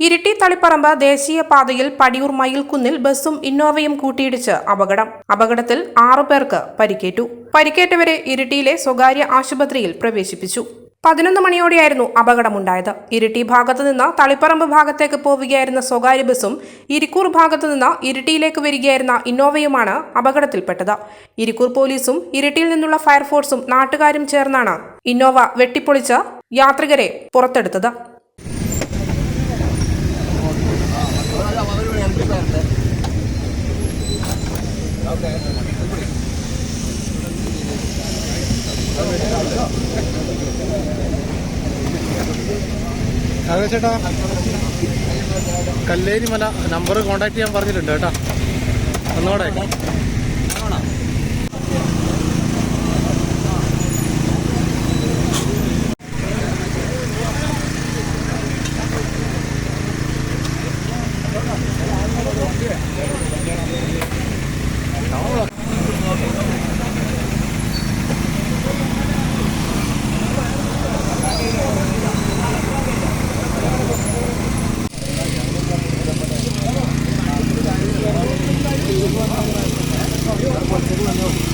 ഇരിട്ടി തളിപ്പറമ്പ് ദേശീയപാതയിൽ പടിയൂർ മയിൽക്കുന്നിൽ ബസ്സും ഇന്നോവയും കൂട്ടിയിടിച്ച് അപകടം. അപകടത്തിൽ ആറു പേർക്ക് പരിക്കേറ്റു. പരിക്കേറ്റവരെ ഇരിട്ടിയിലെ സ്വകാര്യ ആശുപത്രിയിൽ പ്രവേശിപ്പിച്ചു. പതിനൊന്ന് മണിയോടെയായിരുന്നു അപകടമുണ്ടായത്. ഇരിട്ടി ഭാഗത്തു നിന്ന് തളിപ്പറമ്പ് ഭാഗത്തേക്ക് പോവുകയായിരുന്ന സ്വകാര്യ ബസ്സും ഇരിക്കൂർ ഭാഗത്തു നിന്ന് ഇരിട്ടിയിലേക്ക് വരികയായിരുന്ന ഇന്നോവയുമാണ് അപകടത്തിൽപ്പെട്ടത്. ഇരിക്കൂർ പോലീസും ഇരിട്ടിയിൽ നിന്നുള്ള ഫയർഫോഴ്സും നാട്ടുകാരും ചേർന്നാണ് ഇന്നോവ വെട്ടിപ്പൊളിച്ച് യാത്രികരെ പുറത്തെടുത്തത്. ചേട്ടാ കല്ലേരിമല നമ്പർ കോണ്ടാക്ട് ചെയ്യാൻ പറഞ്ഞിട്ടുണ്ട് കേട്ടോ. ഒന്നോടെ I know.